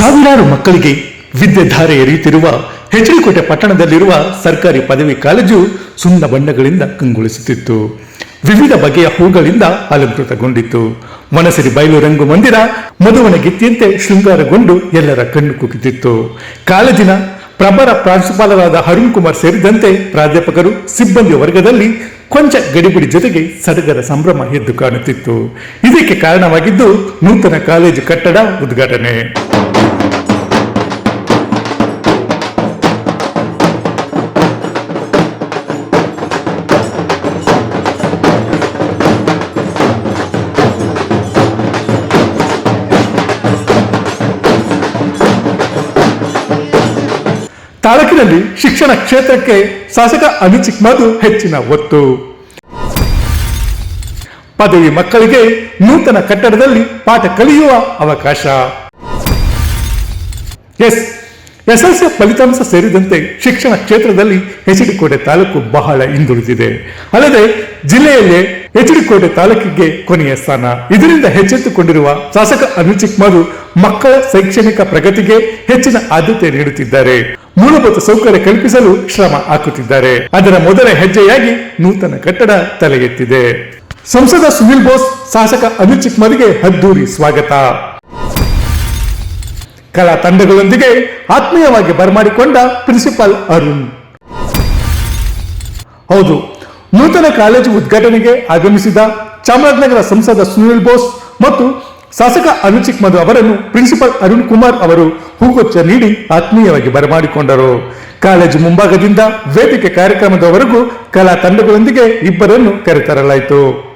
ಸಾವಿರಾರು ಮಕ್ಕಳಿಗೆ ವಿದ್ಯೆ ಧಾರೆ ಎರೆಯುತ್ತಿರುವ ಹೆಚ್ಡಿಕೋಟೆ ಪಟ್ಟಣದಲ್ಲಿರುವ ಸರ್ಕಾರಿ ಪದವಿ ಕಾಲೇಜು ಸುಣ್ಣ ಬಣ್ಣಗಳಿಂದ ಕಂಗೊಳಿಸುತ್ತಿತ್ತು. ವಿವಿಧ ಬಗೆಯ ಹೂಗಳಿಂದ ಅಲಂಕೃತಗೊಂಡಿತ್ತು. ಮನಸರಿ ಬಯಲು ರಂಗು ಮಂದಿರ ಮಧುವನ ಗಿತ್ತಿಯಂತೆ ಶೃಂಗಾರಗೊಂಡು ಎಲ್ಲರ ಕಣ್ಣು ಕುಕ್ಕಿತ್ತು ಕಾಲೇಜಿನ ಪ್ರಬಲ ಪ್ರಾಂಶುಪಾಲರಾದ ಅರುಣ್ ಕುಮಾರ್ ಸೇರಿದಂತೆ ಪ್ರಾಧ್ಯಾಪಕರು ಸಿಬ್ಬಂದಿ ವರ್ಗದಲ್ಲಿ ಕೊಂಚ ಗಡಿಬಿಡಿ ಜೊತೆಗೆ ಸಡಗರ ಸಂಭ್ರಮ ಎದ್ದು ಕಾಣುತ್ತಿತ್ತು. ಇದಕ್ಕೆ ಕಾರಣವಾಗಿದ್ದು ನೂತನ ಕಾಲೇಜು ಕಟ್ಟಡ ಉದ್ಘಾಟನೆ. ತಾಲೂಕಿನಲ್ಲಿ ಶಿಕ್ಷಣ ಕ್ಷೇತ್ರಕ್ಕೆ ಶಾಸಕ ಅನಿಲ್ ಹೆಚ್ಚಿನ ಒತ್ತು. ಪದವಿ ಮಕ್ಕಳಿಗೆ ನೂತನ ಕಟ್ಟಡದಲ್ಲಿ ಪಾಠ ಕಲಿಯುವ ಅವಕಾಶ. ಎಸ್, ಎಸ್ಎಲ್ಸಿ ಫಲಿತಾಂಶ ಸೇರಿದಂತೆ ಶಿಕ್ಷಣ ಕ್ಷೇತ್ರದಲ್ಲಿ ಹೆಚ್ಚಿಡಿಕೋಟೆ ತಾಲೂಕು ಬಹಳ ಹಿಂದುಳಿದಿದೆ. ಅಲ್ಲದೆ ಜಿಲ್ಲೆಯಲ್ಲೇ ಹೆಚ್ಚಿಡಿಕೋಟೆ ತಾಲೂಕಿಗೆ ಕೊನೆಯ ಸ್ಥಾನ. ಇದರಿಂದ ಹೆಚ್ಚೆತ್ತುಕೊಂಡಿರುವ ಶಾಸಕ ಅನಿಲ್ ಚಿಕ್ಮಾದು ಮಕ್ಕಳ ಶೈಕ್ಷಣಿಕ ಪ್ರಗತಿಗೆ ಹೆಚ್ಚಿನ ಆದ್ಯತೆ ನೀಡುತ್ತಿದ್ದಾರೆ. ಮೂಲಭೂತ ಸೌಕರ್ಯ ಕಲ್ಪಿಸಲು ಶ್ರಮ ಹಾಕುತ್ತಿದ್ದಾರೆ. ಅದರ ಮೊದಲ ಹೆಜ್ಜೆಯಾಗಿ ನೂತನ ಕಟ್ಟಡ ತಲೆ ಎತ್ತಿದೆ ಸಂಸದ ಸುನಿಲ್ ಬೋಸ್, ಶಾಸಕ ಅನಿಲ್ ಚಿಕ್ಮರಿಗೆ ಅದ್ದೂರಿ ಸ್ವಾಗತ. ಕಲಾ ತಂಡಗಳೊಂದಿಗೆ ಆತ್ಮೀಯವಾಗಿ ಬರಮಾಡಿಕೊಂಡ ಪ್ರಿನ್ಸಿಪಾಲ್ ಅರುಣ್. ಹೌದು, ನೂತನ ಕಾಲೇಜು ಉದ್ಘಾಟನೆಗೆ ಆಗಮಿಸಿದ ಚಾಮರಾಜನಗರ ಸಂಸದ ಸುನಿಲ್ ಬೋಸ್ ಮತ್ತು ಶಾಸಕ ಅನುಚಿಕ್ ಮಧು ಅವರನ್ನು ಪ್ರಿನ್ಸಿಪಾಲ್ ಅರುಣ್ ಕುಮಾರ್ ಅವರು ಹೂಗುಚ್ಛ ನೀಡಿ ಆತ್ಮೀಯವಾಗಿ ಬರಮಾಡಿಕೊಂಡರು. ಕಾಲೇಜು ಮುಂಭಾಗದಿಂದ ವೇದಿಕೆ ಕಾರ್ಯಕ್ರಮದವರೆಗೂ ಕಲಾ ತಂಡಗಳೊಂದಿಗೆ ಇಬ್ಬರನ್ನು ಕರೆತರಲಾಯಿತು.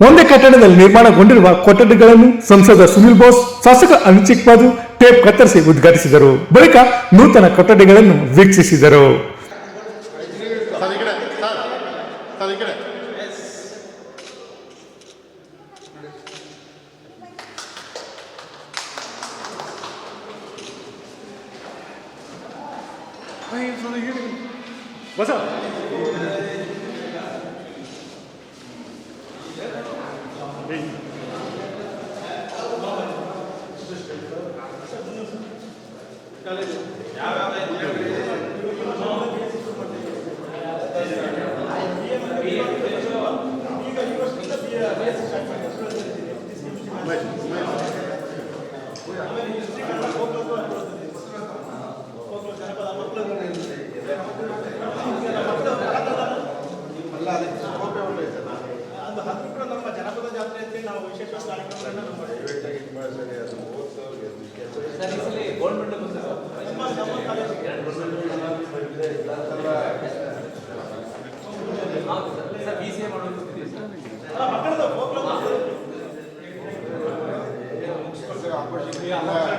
ಒಂದೇ ಕಟ್ಟಡದಲ್ಲಿ ನಿರ್ಮಾಣಗೊಂಡಿರುವ ಕೊಠಡಿಗಳನ್ನು ಸಂಸದ ಸುನಿಲ್ ಬೋಸ್ ಶಾಸಕ ಅನುಚಿಕ್ ಬಾದು ಟೇಪ್ ಕತ್ತರಿಸಿ ಉದ್ಘಾಟಿಸಿದರು. ಬಳಿಕ ನೂತನ ಕೊಠಡಿಗಳನ್ನು ವೀಕ್ಷಿಸಿದರು. ಸರ್ ಈ ಕಡೆ ಸರ್ ಸರ್ ಈ ಕಡೆ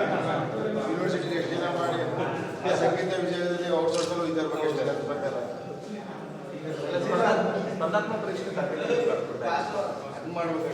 ಯೂನಿವರ್ಸಿಟಿ ಎಷ್ಟು ಜನ ಮಾಡಿ ಆ ಸಂಗೀತ ವಿಷಯದಲ್ಲಿ ಔಟ್ಸೋರ್ಸಲು ಇದರ ಬಗ್ಗೆ ಎಲ್ಲ ಪ್ರಕಾರ ಅದು ಮಾಡ್ಬೇಕು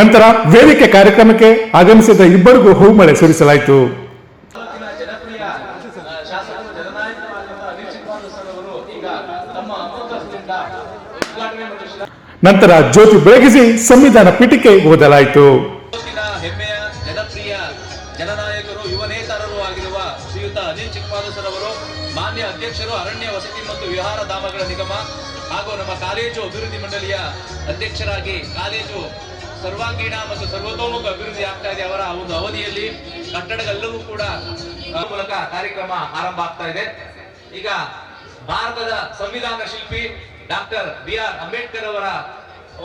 ನಂತರ ವೇದಿಕೆ ಕಾರ್ಯಕ್ರಮಕ್ಕೆ ಆಗಮಿಸಿದ ಇಬ್ಬರಿಗೂ ಹೂಮಳೆ ಸುರಿಸಲಾಯಿತು. ನಂತರ ಜ್ಯೋತಿ ಬೆಳಗಿಸಿ ಸಂವಿಧಾನ ಪೀಠಕ್ಕೆ ಓದಲಾಯಿತು. ನಮ್ಮ ಕಾಲೇಜು ಅಭಿವೃದ್ಧಿ ಮಂಡಳಿಯ ಅಧ್ಯಕ್ಷರಾಗಿ ಕಾಲೇಜು ಸರ್ವಾಂಗೀಣ ಮತ್ತು ಸರ್ವತೋಮುಖ ಅಭಿವೃದ್ಧಿ ಆಗ್ತಾ ಇದೆ ಅವರ ಒಂದು ಅವಧಿಯಲ್ಲಿ. ಕಟ್ಟಡಗಳೆಲ್ಲವೂ ಕೂಡ ಆ ಮೂಲಕ ಕಾರ್ಯಕ್ರಮ ಆರಂಭ ಆಗ್ತಾ ಇದೆ. ಈಗ ಭಾರತದ ಸಂವಿಧಾನ ಶಿಲ್ಪಿ ಡಾಕ್ಟರ್ ಬಿ ಆರ್ ಅಂಬೇಡ್ಕರ್ ಅವರ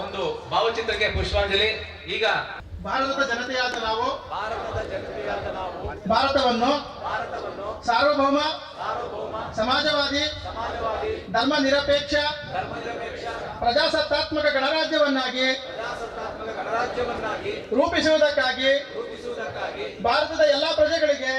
ಒಂದು ಭಾವಚಿತ್ರಕ್ಕೆ ಪುಷ್ಪಾಂಜಲಿ. ಈಗ ಭಾರತದ ಜನತೆಯಾದ ನಾವು ಭಾರತವನ್ನು ಭಾರತವನ್ನು ಸಾರ್ವಭೌಮ ಸಮಾಜವಾದಿ ಧರ್ಮ ನಿರಪೇಕ್ಷ ಪ್ರಜಾಸತ್ತಾತ್ಮಕ ಗಣರಾಜ್ಯವನ್ನಾಗಿ ರೂಪಿಸುವುದಕ್ಕಾಗಿ ಭಾರತದ ಎಲ್ಲಾ ಪ್ರಜೆಗಳಿಗೆ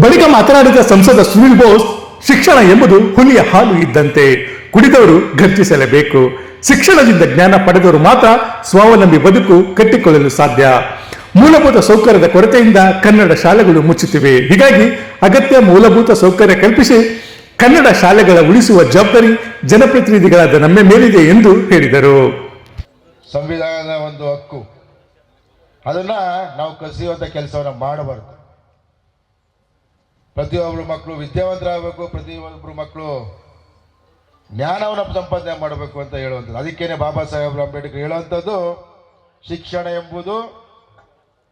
ಬಳಿಕ ಮಾತನಾಡಿದ ಸಂಸದ ಸುನಿಲ್ ಬೋಸ್ ಶಿಕ್ಷಣ ಎಂಬುದು ಹುಲಿಯ ಹಾಲು ಇದ್ದಂತೆ ಕುಡಿದವರು ಗರ್ಜಿಸಲೇಬೇಕು. ಶಿಕ್ಷಣದಿಂದ ಜ್ಞಾನ ಪಡೆದವರು ಮಾತ್ರ ಸ್ವಾವಲಂಬಿ ಬದುಕು ಕಟ್ಟಿಕೊಳ್ಳಲು ಸಾಧ್ಯ. ಮೂಲಭೂತ ಸೌಕರ್ಯದ ಕೊರತೆಯಿಂದ ಕನ್ನಡ ಶಾಲೆಗಳು ಮುಚ್ಚುತ್ತಿವೆ. ಹೀಗಾಗಿ ಅಗತ್ಯ ಮೂಲಭೂತ ಸೌಕರ್ಯ ಕಲ್ಪಿಸಿ ಕನ್ನಡ ಶಾಲೆಗಳ ಉಳಿಸುವ ಜವಾಬ್ದಾರಿ ಜನಪ್ರತಿನಿಧಿಗಳಾದ ನಮ್ಮ ಮೇಲಿದೆ ಎಂದು ಹೇಳಿದರು. ಸಂವಿಧಾನದ ಒಂದು ಹಕ್ಕು. ಅದನ್ನ ನಾವು ಕಸಿಯುವಂತ ಕೆಲಸವನ್ನು ಮಾಡಬಾರ್ದು. ಪ್ರತಿಯೊಬ್ಬರು ಮಕ್ಕಳು ವಿದ್ಯಾವಂತರಾಗಬೇಕು, ಪ್ರತಿಯೊಬ್ಬರು ಮಕ್ಕಳು ಜ್ಞಾನವನ್ನು ಸಂಪಾದನೆ ಮಾಡಬೇಕು ಅಂತ ಹೇಳುವಂಥದ್ದು. ಅದಕ್ಕೇನೆ ಬಾಬಾ ಸಾಹೇಬ್ ಅಂಬೇಡ್ಕರ್ ಹೇಳುವಂಥದ್ದು, ಶಿಕ್ಷಣ ಎಂಬುದು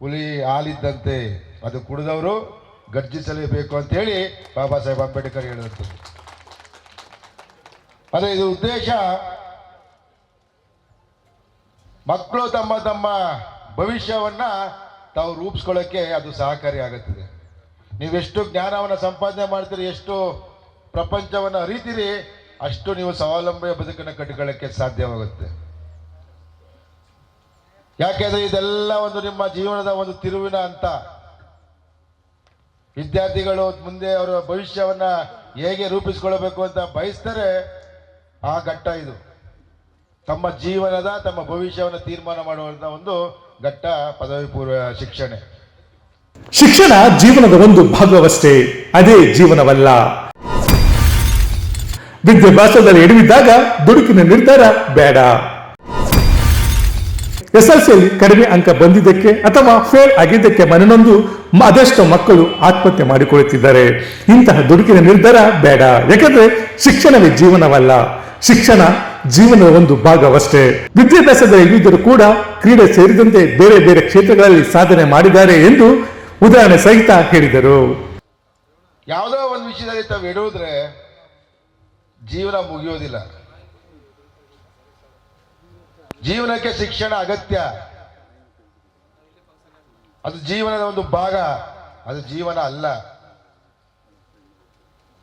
ಹುಲಿ ಹಾಲಿದ್ದಂತೆ ಅದು ಕುಡಿದವರು ಗರ್ಜಿಸಲೇಬೇಕು ಅಂತ ಹೇಳಿ ಬಾಬಾ ಸಾಹೇಬ್ ಅಂಬೇಡ್ಕರ್ ಹೇಳುವಂಥದ್ದು ಅದೇ ಇದು ಉದ್ದೇಶ. ಮಕ್ಕಳು ತಮ್ಮ ತಮ್ಮ ಭವಿಷ್ಯವನ್ನ ತಾವು ರೂಪಿಸ್ಕೊಳ್ಳೋಕ್ಕೆ ಅದು ಸಹಕಾರಿ ಆಗುತ್ತದೆ. ನೀವೆಷ್ಟು ಜ್ಞಾನವನ್ನು ಸಂಪಾದನೆ ಮಾಡ್ತೀರಿ, ಎಷ್ಟು ಪ್ರಪಂಚವನ್ನು ಅರಿತೀರಿ, ಅಷ್ಟು ನೀವು ಸ್ವಾವಲಂಬಿಯ ಬದುಕನ್ನು ಕಟ್ಟಿಕೊಳ್ಳೋಕ್ಕೆ ಸಾಧ್ಯವಾಗುತ್ತೆ. ಯಾಕೆಂದರೆ ಇದೆಲ್ಲ ಒಂದು ನಿಮ್ಮ ಜೀವನದ ಒಂದು ತಿರುವಿನ ಅಂತ ವಿದ್ಯಾರ್ಥಿಗಳು ಮುಂದೆ ಅವರ ಭವಿಷ್ಯವನ್ನ ಹೇಗೆ ರೂಪಿಸ್ಕೊಳ್ಬೇಕು ಅಂತ ಬಯಸ್ತಾರೆ, ಆ ಘಟ್ಟ ಇದು. ತಮ್ಮ ಜೀವನದ, ತಮ್ಮ ಭವಿಷ್ಯವನ್ನು ತೀರ್ಮಾನ ಮಾಡುವಂತ ಒಂದು ಘಟ್ಟ ಪದವಿ ಪೂರ್ವ ಶಿಕ್ಷಣ. ಶಿಕ್ಷಣ ಜೀವನದ ಒಂದು ಭಾಗವಷ್ಟೇ, ಅದೇ ಜೀವನವಲ್ಲ. ವಿದ್ಯಾಭ್ಯಾಸದಲ್ಲಿ ಎಡವಿದ್ದಾಗ, ದುಡುಕಿನ ನಿರ್ಧಾರ ಬೇಡ. ಎಸ್ಎಲ್ಸಿಯಲ್ಲಿ ಕಡಿಮೆ ಅಂಕ ಬಂದಿದ್ದಕ್ಕೆ ಅಥವಾ ಫೇಲ್ ಆಗಿದ್ದಕ್ಕೆ ಮನನೊಂದು ಅದೆಷ್ಟೋ ಮಕ್ಕಳು ಆತ್ಮಹತ್ಯೆ ಮಾಡಿಕೊಳ್ಳುತ್ತಿದ್ದಾರೆ. ಇಂತಹ ದುಡುಕಿನ ನಿರ್ಧಾರ ಬೇಡ. ಯಾಕಂದ್ರೆ ಶಿಕ್ಷಣವೇ ಜೀವನವಲ್ಲ. ಶಿಕ್ಷಣ ಜೀವನದ ಒಂದು ಭಾಗವಷ್ಟೇ. ವಿದ್ಯಾಭ್ಯಾಸದ ಇಳಿದರೂ ಕೂಡ ಕ್ರೀಡೆ ಸೇರಿದಂತೆ ಬೇರೆ ಬೇರೆ ಕ್ಷೇತ್ರಗಳಲ್ಲಿ ಸಾಧನೆ ಮಾಡಿದ್ದಾರೆ ಎಂದು ಉದಾಹರಣೆ ಸಹಿತ ಹೇಳಿದರು. ಯಾವುದೋ ಒಂದು ವಿಷಯದಲ್ಲಿ ತಾವು ಇಡುವುದ್ರೆ ಜೀವನ ಮುಗಿಯೋದಿಲ್ಲ. ಜೀವನಕ್ಕೆ ಶಿಕ್ಷಣ ಅಗತ್ಯ. ಅದು ಜೀವನದ ಒಂದು ಭಾಗ. ಅದು ಜೀವನ ಅಲ್ಲ.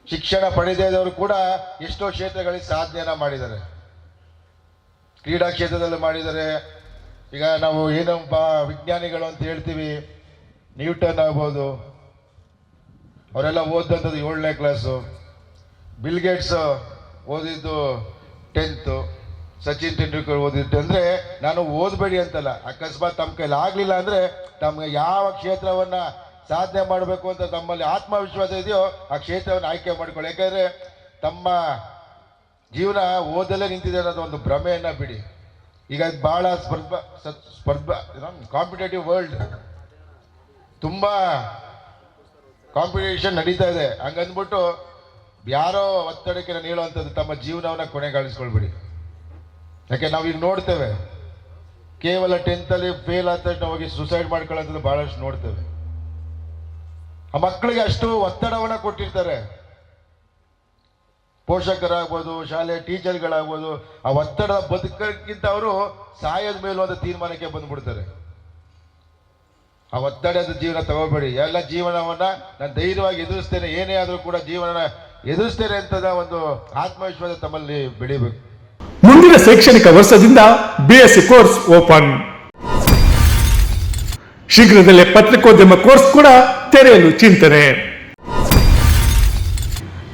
ಶಿಕ್ಷಣ ಪಡೆದವರು ಕೂಡ ಎಷ್ಟೋ ಕ್ಷೇತ್ರಗಳಲ್ಲಿ ಸಾಧನೆಯನ್ನ ಮಾಡಿದ್ದಾರೆ. ಕ್ರೀಡಾ ಕ್ಷೇತ್ರದಲ್ಲಿ ಮಾಡಿದ್ದಾರೆ. ಈಗ ನಾವು ಏನು ವಿಜ್ಞಾನಿಗಳು ಅಂತ ಹೇಳ್ತೀವಿ, ನ್ಯೂಟನ್ ಆಗ್ಬೋದು. ಅವರೆಲ್ಲ ಓದಿದಂಥದ್ದು ಏಳನೇ ಕ್ಲಾಸು ಬಿಲ್ ಗೇಟ್ಸ್ ಓದಿದ್ದು ಟೆಂತು ಸಚಿನ್ ತೆಂಡೂಲ್ಕರ್ ಓದಿದ್ದು ಅಂದರೆ ನಾನು ಓದಬೇಡಿ ಅಂತಲ್ಲ. ಅಕಸ್ಮಾತ್ ತಮ್ಮ ಕೈಲಿ ಆಗಲಿಲ್ಲ ಅಂದರೆ ತಮಗೆ ಯಾವ ಕ್ಷೇತ್ರವನ್ನ ಸಾಧನೆ ಮಾಡಬೇಕು ಅಂತ ತಮ್ಮಲ್ಲಿ ಆತ್ಮವಿಶ್ವಾಸ ಇದೆಯೋ ಆ ಕ್ಷೇತ್ರವನ್ನು ಆಯ್ಕೆ ಮಾಡಿಕೊಳ್ಳಿ. ಯಾಕಂದರೆ ತಮ್ಮ ಜೀವನ ಓದಲ್ಲೇ ನಿಂತಿದೆ ಅನ್ನೋದು ಒಂದು ಭ್ರಮೆಯನ್ನ ಬಿಡಿ. ಈಗ ಭಾಳ ಸ್ಪರ್ಧ ಸ್ಪರ್ಧ ಕಾಂಪಿಟೇಟಿವ್ ವರ್ಲ್ಡ್ ತುಂಬ ಕಾಂಪಿಟೇಷನ್ ನಡೀತಾ ಇದೆ. ಹಂಗಂದ್ಬಿಟ್ಟು ಯಾರೋ ಒತ್ತಡಕ್ಕೆ ಹೇಳುವಂಥದ್ದು ತಮ್ಮ ಜೀವನವನ್ನ ಕೊನೆಗಾಣಿಸ್ಕೊಳ್ಬೇಡಿ ಯಾಕೆ ನಾವು ಈಗ ನೋಡ್ತೇವೆ. ಕೇವಲ ಟೆಂತಲ್ಲಿ ಫೇಲ್ ಆದ ತಕ್ಷಣ ಹೋಗಿ ಸುಸೈಡ್ ಮಾಡ್ಕೊಳ್ಳೋಂಥದ್ದು ಬಹಳಷ್ಟು ನೋಡ್ತೇವೆ. ಆ ಮಕ್ಕಳಿಗೆ ಅಷ್ಟು ಒತ್ತಡವನ್ನ ಕೊಟ್ಟಿರ್ತಾರೆ. ಪೋಷಕರಾಗ್ಬೋದು, ಶಾಲೆ ಟೀಚರ್ಗಳಾಗ್ಬೋದು, ಆ ಒತ್ತಡ ಬದುಕಕ್ಕಿಂತ ಅವರು ಸಾಯದ ಮೇಲೂ ಅಂತ ತೀರ್ಮಾನಕ್ಕೆ ಬಂದ್ಬಿಡ್ತಾರೆ. ಆ ಒತ್ತಡದ ಜೀವನ ತಗೋಬೇಡಿ. ಎಲ್ಲ ಜೀವನವನ್ನ ನಾನು ಧೈರ್ಯವಾಗಿ ಎದುರಿಸ್ತೇನೆ. ಏನೇ ಆದರೂ ಕೂಡ ಜೀವನ ಎದುರಿಸ್ತೇನೆ ಅಂತದ ಒಂದು ಆತ್ಮವಿಶ್ವಾಸ ತಮ್ಮಲ್ಲಿ ಬೆಳಿಬೇಕು. ಮುಂದಿನ ಶೈಕ್ಷಣಿಕ ವರ್ಷದಿಂದ ಬಿಎಸ್ಸಿ ಕೋರ್ಸ್ ಓಪನ್ ಶೀಘ್ರದಲ್ಲೇ ಪತ್ರಿಕೋದ್ಯಮ ಕೋರ್ಸ್ ಕೂಡ ತೆರೆಯಲು ಚಿಂತನೆ.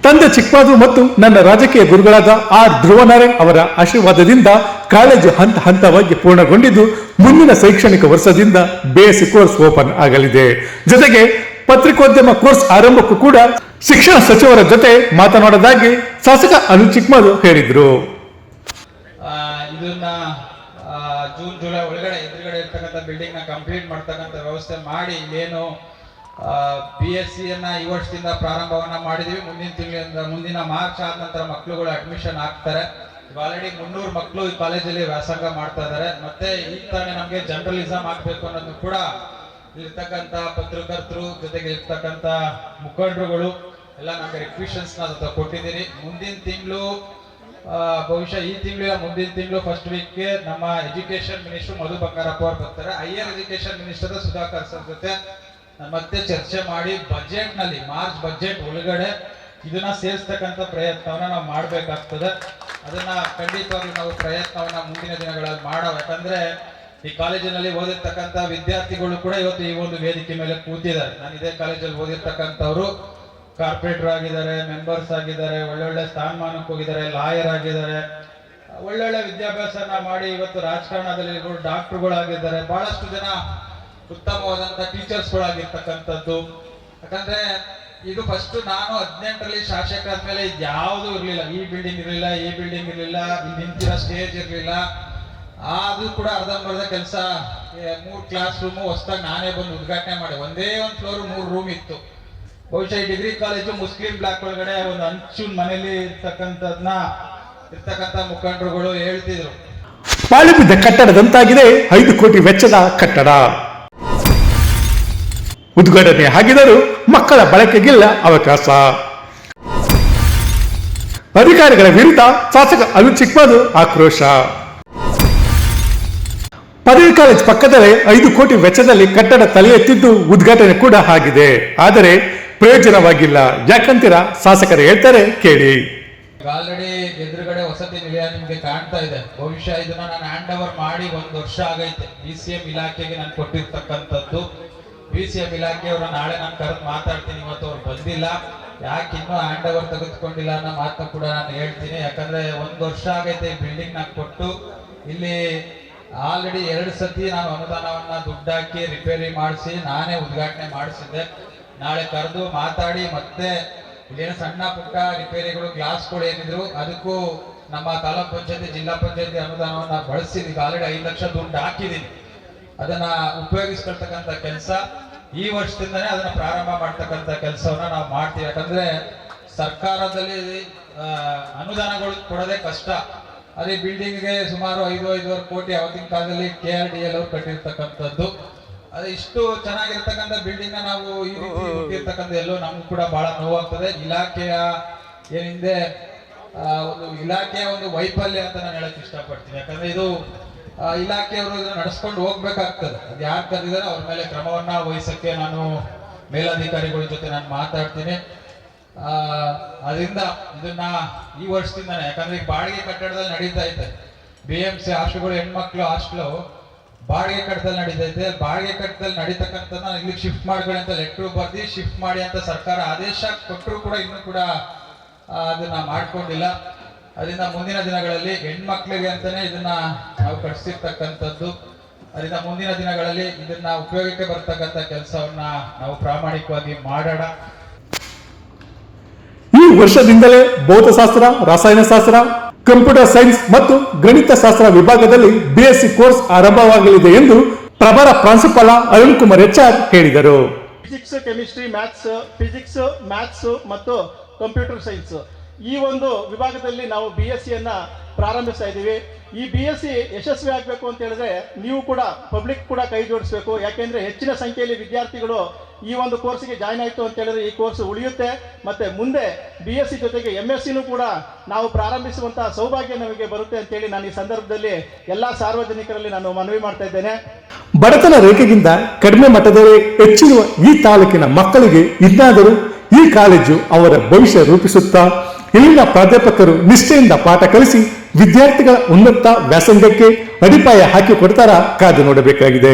ತಂದೆ ಚಿಕ್ಕಮಾದು ಮತ್ತು ನನ್ನ ರಾಜಕೀಯ ಗುರುಗಳಾದ ಆರ್ ಧ್ರುವನಾರಾಯಣ್ ಅವರ ಆಶೀರ್ವಾದದಿಂದ ಕಾಲೇಜು ಹಂತ ಹಂತವಾಗಿ ಪೂರ್ಣಗೊಂಡಿದ್ದು ಮುಂದಿನ ಶೈಕ್ಷಣಿಕ ವರ್ಷದಿಂದ ಬಿಎಸ್ಸಿ ಕೋರ್ಸ್ ಓಪನ್ ಆಗಲಿದೆ. ಜೊತೆಗೆ ಪತ್ರಿಕೋದ್ಯಮ ಕೋರ್ಸ್ ಆರಂಭಕ್ಕೂ ಕೂಡ ಶಿಕ್ಷಣ ಸಚಿವರ ಜೊತೆ ಮಾತನಾಡೋದಾಗಿ ಶಾಸಕ ಅನು ಚಿಕ್ಕಮಾದು ಹೇಳಿದ್ರು. ಇದನ್ನ ಜೂನ್ ಜುಲೈ ಒಳಗಡೆ, ಎದುರುಗಡೆ ಇರ್ತಕ್ಕಂಥ ಬಿಲ್ಡಿಂಗ್ನ ಕಂಪ್ಲೀಟ್ ಮಾಡ್ತಕ್ಕಂಥ ವ್ಯವಸ್ಥೆ ಮಾಡಿ ಏನು ಬಿ ಎಸ್ ಸಿಯನ್ನು ಈ ವರ್ಷದಿಂದ ಪ್ರಾರಂಭವನ್ನ ಮಾಡಿದ್ದೀವಿ ಮುಂದಿನ ತಿಂಗಳಿಂದ, ಮುಂದಿನ ಮಾರ್ಚ್ ಆದ ನಂತರ ಮಕ್ಕಳುಗಳು ಅಡ್ಮಿಷನ್ ಆಗ್ತಾರೆ. ಆಲ್ರೆಡಿ ಮುನ್ನೂರು ಮಕ್ಕಳು ಈ ಕಾಲೇಜಲ್ಲಿ ವ್ಯಾಸಂಗ ಮಾಡ್ತಾ ಇದ್ದಾರೆ. ಮತ್ತೆ ಈ ನಮಗೆ ಜರ್ನಲಿಸಮ್ ಆಗಬೇಕು ಅನ್ನೋದು ಕೂಡ ಇರ್ತಕ್ಕಂಥ ಪತ್ರಕರ್ತರು ಜೊತೆಗೆ ಇರ್ತಕ್ಕಂಥ ಮುಖಂಡರುಗಳು ಎಲ್ಲ ನಮಗೆ ರಿಕ್ವಿಷನ್ಸ್ನ ಕೊಟ್ಟಿದ್ದೀರಿ. ಮುಂದಿನ ತಿಂಗಳು ಬಹುಶಃ ಈ ತಿಂಗಳ ಮುಂದಿನ ತಿಂಗಳು ಫಸ್ಟ್ ವೀಕ್ಗೆ ನಮ್ಮ ಎಜುಕೇಶನ್ ಮಿನಿಸ್ಟರ್ ಮಧು ಬಂಗಾರಪ್ಪ ಅವರು ಬರ್ತಾರೆ. Higher education minister Sudhakar sir ಜೊತೆ ಮತ್ತೆ ಚರ್ಚೆ ಮಾಡಿ ಬಜೆಟ್ನಲ್ಲಿ ಮಾರ್ಚ್ ಬಜೆಟ್ ಒಳಗಡೆ ಇದನ್ನ ಸೇರಿಸ್ತಕ್ಕಂಥ ಪ್ರಯತ್ನವನ್ನ ನಾವು ಮಾಡಬೇಕಾಗ್ತದೆ. ಅದನ್ನ ಖಂಡಿತವಾಗಿ ನಾವು ಪ್ರಯತ್ನವನ್ನ ಮುಂದಿನ ದಿನಗಳಲ್ಲಿ ಮಾಡೋ ಯಾಕಂದ್ರೆ ಈ ಕಾಲೇಜಿನಲ್ಲಿ ಓದಿರ್ತಕ್ಕಂಥ ವಿದ್ಯಾರ್ಥಿಗಳು ಕೂಡ ಇವತ್ತು ಈ ಒಂದು ವೇದಿಕೆ ಮೇಲೆ ಕೂತಿದ್ದಾರೆ. ನಾನು ಇದೇ ಕಾಲೇಜಲ್ಲಿ ಓದಿರ್ತಕ್ಕಂಥವ್ರು. ಕಾರ್ಪೊರೇಟರ್ ಆಗಿದ್ದಾರೆ ಮೆಂಬರ್ಸ್ ಆಗಿದ್ದಾರೆ, ಒಳ್ಳೊಳ್ಳೆ ಸ್ಥಾನಮಾನಕ್ಕೆ ಹೋಗಿದ್ದಾರೆ ಲಾಯರ್ ಆಗಿದ್ದಾರೆ. ಒಳ್ಳೊಳ್ಳೆ ವಿದ್ಯಾಭ್ಯಾಸನ ಮಾಡಿ ಇವತ್ತು ರಾಜಕಾರಣದಲ್ಲಿ ಡಾಕ್ಟರ್ಗಳಾಗಿದ್ದಾರೆ. ಬಹಳಷ್ಟು ಜನ ಉತ್ತಮವಾದಂತ ಟೀಚರ್ಸ್ಗಳಾಗಿರ್ತಕ್ಕಂಥದ್ದು. ಯಾಕಂದ್ರೆ ಇದು ಫಸ್ಟ್ ನಾನು ಹದಿನೆಂಟರಲ್ಲಿ ಶಾಸಕ ಆದ್ಮೇಲೆ ಯಾವುದು ಇರಲಿಲ್ಲ. ಈ ಬಿಲ್ಡಿಂಗ್ ಇರಲಿಲ್ಲ, ಈ ಬಿಲ್ಡಿಂಗ್ ಇರಲಿಲ್ಲ ನಿಂತಿರೋ ಸ್ಟೇಜ್ ಇರಲಿಲ್ಲ. ಅದು ಕೂಡ ಅರ್ಧಂಬರ್ಧ ಕೆಲಸ ಮೂರು ಕ್ಲಾಸ್ ರೂಮು ಹೊಸ್ದಾಗಿ ನಾನೇ ಬಂದು ಉದ್ಘಾಟನೆ ಮಾಡಿ ಒಂದೇ ಒಂದು ಫ್ಲೋರ್ ಮೂರು ರೂಮ್ ಇತ್ತು. ಬಹುಶಃ ಈ ಡಿಗ್ರಿ ಕಾಲೇಜು ಮುಸ್ಲಿಂ ಬ್ಲಾಕ್ ಒಳಗಡೆ ಒಂದು ಅಂಚುನ್ ಮನೆಯಲ್ಲಿ ಇರ್ತಕ್ಕಂಥದ್ನ, ಇರ್ತಕ್ಕಂಥ ಮುಖಂಡರುಗಳು ಹೇಳ್ತಿದ್ರು. ಪಾಳು ಬಿದ್ದ ಕಟ್ಟಡದಂತಾಗಿದೆ ಐದು ಕೋಟಿ ವೆಚ್ಚದ ಕಟ್ಟಡ. ಉದ್ಘಾಟನೆ ಆಗಿದರೂ ಮಕ್ಕಳ ಬಳಕೆಗಿಲ್ಲ ಅವಕಾಶ. ಅಧಿಕಾರಿಗಳ ವಿರುದ್ಧ ಶಾಸಕ ಅಲು ಚಿಕ್ಕಮದು ಆಕ್ರೋಶ. ಪದವಿ ಕಾಲೇಜ್ ಪಕ್ಕದಲ್ಲೇ ಐದು ಕೋಟಿ ವೆಚ್ಚದಲ್ಲಿ ಕಟ್ಟಡ ತಲೆ ಎತ್ತಿದ್ದು ಉದ್ಘಾಟನೆ ಕೂಡ ಆಗಿದೆ. ಆದರೆ ಪ್ರಯೋಜನವಾಗಿಲ್ಲ. ಯಾಕಂತೀರಾ? ಶಾಸಕರು ಹೇಳ್ತಾರೆ, ಕೇಳಿ. ಆಲ್ರೆಡಿ ಎದುರುಗಡೆ ವಸತಿ ನಿಲಯ ನಿಮ್ಗೆ ಕಾಣ್ತಾ ಇದೆ. ಬಹುಶಃ ಇದನ್ನ ನಾನು ಹ್ಯಾಂಡ್ ಓವರ್ ಮಾಡಿ ಒಂದು ವರ್ಷ ಆಗೈತೆ. ಬಿ ಸಿ ಎಂ ಇಲಾಖೆಗೆ ನಾನು ಕೊಟ್ಟಿರ್ತಕ್ಕಂಥದ್ದು. ಬಿ ಸಿ ಎಂ ಇಲಾಖೆಯವರ ನಾಳೆ ನಾನು ಕರೆದು ಮಾತಾಡ್ತೀನಿ, ಇವತ್ತು ಅವ್ರು ಬಂದಿಲ್ಲ. ಯಾಕೆ ಇನ್ನೂ ಹ್ಯಾಂಡ್ ಓವರ್ ತೆಗೆದುಕೊಂಡಿಲ್ಲ ಅನ್ನೋ ಮಾತನ್ನ ಕೂಡ ನಾನು ಹೇಳ್ತೀನಿ. ಯಾಕಂದ್ರೆ ಒಂದು ವರ್ಷ ಆಗೈತೆ ಬಿಲ್ಡಿಂಗ್ ನಾನು ಕೊಟ್ಟು. ಇಲ್ಲಿ ಆಲ್ರೆಡಿ ಎರಡು ಸತಿ ನಾನು ಅನುದಾನವನ್ನ ದುಡ್ಡಾಕಿ ರಿಪೇರಿ ಮಾಡಿಸಿ, ನಾನೇ ಉದ್ಘಾಟನೆ ಮಾಡಿಸಿದ್ದೆ. ನಾಳೆ ಕರೆದು ಮಾತಾಡಿ ಮತ್ತೆ ಇಲ್ಲೇನು ಸಣ್ಣ ಪುಟ್ಟ ರಿಪೇರಿಗಳು ಗ್ಲಾಸ್ಗಳು ಏನಿದ್ರು, ಅದಕ್ಕೂ ನಮ್ಮ ತಾಲೂಕ್ ಪಂಚಾಯತಿ, ಜಿಲ್ಲಾ ಪಂಚಾಯತಿ ಅನುದಾನವನ್ನ ಬಳಸಿದೀನಿ ಈಗ ಆಲ್ರೆಡಿ ಐದು ಲಕ್ಷ ದುಡ್ಡು ಹಾಕಿದೀನಿ ಅದನ್ನ ಉಪಯೋಗಿಸ್ಕೊಳ್ತಕ್ಕಂಥ ಕೆಲಸ. ಈ ವರ್ಷದಿಂದನೇ ಅದನ್ನ ಪ್ರಾರಂಭ ಮಾಡ್ತಕ್ಕಂಥ ಕೆಲಸವನ್ನ ನಾವು ಮಾಡ್ತೀವಿ. ಯಾಕಂದ್ರೆ ಸರ್ಕಾರದಲ್ಲಿ ಅನುದಾನಗಳು ಕೊಡೋದೇ ಕಷ್ಟ. ಅದೇ ಬಿಲ್ಡಿಂಗ್ಗೆ ಸುಮಾರು ಐದು, ಐದೂವರೆ ಕೋಟಿ ಅವತ್ತಿನ ಕಾಲದಲ್ಲಿ ಕೆ ಆರ್ ಡಿ ಎಲ್ ಅವರು ಕಟ್ಟಿರ್ತಕ್ಕಂಥದ್ದು. ಅದೇ ಇಷ್ಟು ಚೆನ್ನಾಗಿರ್ತಕ್ಕಂಥ ಬಿಲ್ಡಿಂಗ್ ನಾವು ಈ ರೀತಿ ಎಲ್ಲೋ ನಮ್ಗೆ ಕೂಡ ಬಹಳ ನೋವಾಗ್ತದೆ. ಇಲಾಖೆಯ ಏನಿದೆ ಒಂದು ಇಲಾಖೆಯ ಒಂದು ವೈಫಲ್ಯ ಅಂತ ನಾನು ಹೇಳಕ್ ಇಷ್ಟಪಡ್ತೀನಿ. ಯಾಕಂದ್ರೆ ಇದು ಇಲಾಖೆಯವರು ಇದನ್ನ ನಡೆಸ್ಕೊಂಡು ಹೋಗ್ಬೇಕಾಗ್ತದೆ. ಅದು ಯಾರು ಕರೆದಿದ್ದಾರೆ ಅವ್ರ ಮೇಲೆ ಕ್ರಮವನ್ನ ವಹಿಸಕ್ಕೆ ನಾನು ಮೇಲಾಧಿಕಾರಿಗಳ ಜೊತೆ ನಾನು ಮಾತಾಡ್ತೀನಿ. ಆ, ಅದರಿಂದ ಇದನ್ನ ಈ ವರ್ಷದಿಂದಾನೆ ಯಾಕಂದ್ರೆ ಈಗ ಬಾಡಿಗೆ ಕಟ್ಟಡದಲ್ಲಿ ನಡೀತಾ ಇದೆ ಬಿ ಎಂ ಸಿ ಹಾಸ್ಟೆಲ್ಗಳು ಹೆಣ್ಮಕ್ಳು ಹಾಸ್ಟೆಲು ಬಾಡಿಗೆ ಕಟ್ಟದಲ್ಲಿ ನಡೀತೈತೆ. ಬಾಡಿಗೆ ಕಟ್ಟದಲ್ಲಿ ನಡೀತಕ್ಕಂಥದ್ದನ್ನ ಇಲ್ಲಿಗೆ ಶಿಫ್ಟ್ ಮಾಡ್ಕೊಳ್ಳಿ ಅಂತ ಲೆಟ್ರು ಬರ್ದಿ ಶಿಫ್ಟ್ ಮಾಡಿ ಅಂತ ಸರ್ಕಾರ ಆದೇಶ ಕೊಟ್ಟರು ಕೂಡ ಇನ್ನೂ ಕೂಡ ಅದನ್ನ ಮಾಡ್ಕೊಂಡಿಲ್ಲ. ಅದರಿಂದ ಮುಂದಿನ ದಿನಗಳಲ್ಲಿ ಹೆಣ್ಮಕ್ಳಿಗೆ ಅಂತಾನೆ ಇದನ್ನ ನಾವು ಕಟ್ಸಿರ್ತಕ್ಕಂಥದ್ದು. ಅದರಿಂದ ಮುಂದಿನ ದಿನಗಳಲ್ಲಿ ಇದನ್ನ ಉಪಯೋಗಕ್ಕೆ ಬರ್ತಕ್ಕಂಥ ಕೆಲಸವನ್ನ ನಾವು ಪ್ರಾಮಾಣಿಕವಾಗಿ ಮಾಡೋಣ. ಈ ವರ್ಷದಿಂದಲೇ ಭೌತಶಾಸ್ತ್ರ ರಸಾಯನಶಾಸ್ತ್ರ ಕಂಪ್ಯೂಟರ್ ಸೈನ್ಸ್ ಮತ್ತು ಗಣಿತ ಶಾಸ್ತ್ರ ವಿಭಾಗದಲ್ಲಿ ಬಿಎಸ್ಸಿ ಕೋರ್ಸ್ ಆರಂಭವಾಗಲಿದೆ ಎಂದು ಪ್ರಭಾರ ಪ್ರಾಂಶುಪಾಲ ಅರುಣ್ ಕುಮಾರ್ ಎಚ್ಆರ್ ಹೇಳಿದರು. Physics chemistry maths physics maths ಮತ್ತು ಕಂಪ್ಯೂಟರ್ ಸೈನ್ಸ್ ಈ ಒಂದು ವಿಭಾಗದಲ್ಲಿ ನಾವು ಬಿ ಎಸ್ ಸಿಯನ್ನ ಪ್ರಾರಂಭಿಸ್ತಾ ಇದ್ದೀವಿ. ಈ ಬಿ ಎಸ್ ಸಿ ಯಶಸ್ವಿ ಆಗಬೇಕು ಅಂತ ಹೇಳಿದ್ರೆ ನೀವು ಕೂಡ ಪಬ್ಲಿಕ್ ಕೂಡ ಕೈ ಜೋಡಿಸಬೇಕು. ಯಾಕೆಂದ್ರೆ ಹೆಚ್ಚಿನ ಸಂಖ್ಯೆಯಲ್ಲಿ ವಿದ್ಯಾರ್ಥಿಗಳು ಈ ಒಂದು ಕೋರ್ಸ್ಗೆ ಜಾಯ್ನ್ ಆಯಿತು ಅಂತ ಹೇಳಿದ್ರೆ ಈ ಕೋರ್ಸ್ ಉಳಿಯುತ್ತೆ. ಮತ್ತೆ ಮುಂದೆ ಬಿ ಎಸ್ ಸಿ ಜೊತೆಗೆ ಎಂ ಎಸ್ ಸಿನೂ ಕೂಡ ನಾವು ಪ್ರಾರಂಭಿಸುವಂತಹ ಸೌಭಾಗ್ಯ ನಮಗೆ ಬರುತ್ತೆ ಅಂತೇಳಿ ನಾನು ಈ ಸಂದರ್ಭದಲ್ಲಿ ಎಲ್ಲ ಸಾರ್ವಜನಿಕರಲ್ಲಿ ನಾನು ಮನವಿ ಮಾಡ್ತಾ ಇದ್ದೇನೆ. ಬಡತನ ರೇಖೆಗಿಂತ ಕಡಿಮೆ ಮಟ್ಟದಲ್ಲಿ ಹೆಚ್ಚಿರುವ ಈ ತಾಲೂಕಿನ ಮಕ್ಕಳಿಗೆ ಇನ್ನಾದರೂ ಈ ಕಾಲೇಜು ಅವರ ಭವಿಷ್ಯ ರೂಪಿಸುತ್ತಾ, ಇಲ್ಲಿನ ಪ್ರಾಧ್ಯಾಪಕರು ನಿಷ್ಠೆಯಿಂದ ಪಾಠ ಕಲಿಸಿ ವಿದ್ಯಾರ್ಥಿಗಳ ಉನ್ನತ ವ್ಯಾಸಂಗಕ್ಕೆ ಅಡಿಪಾಯ ಹಾಕಿಕೊಡ್ತಾರ ಕಾದು ನೋಡಬೇಕಾಗಿದೆ.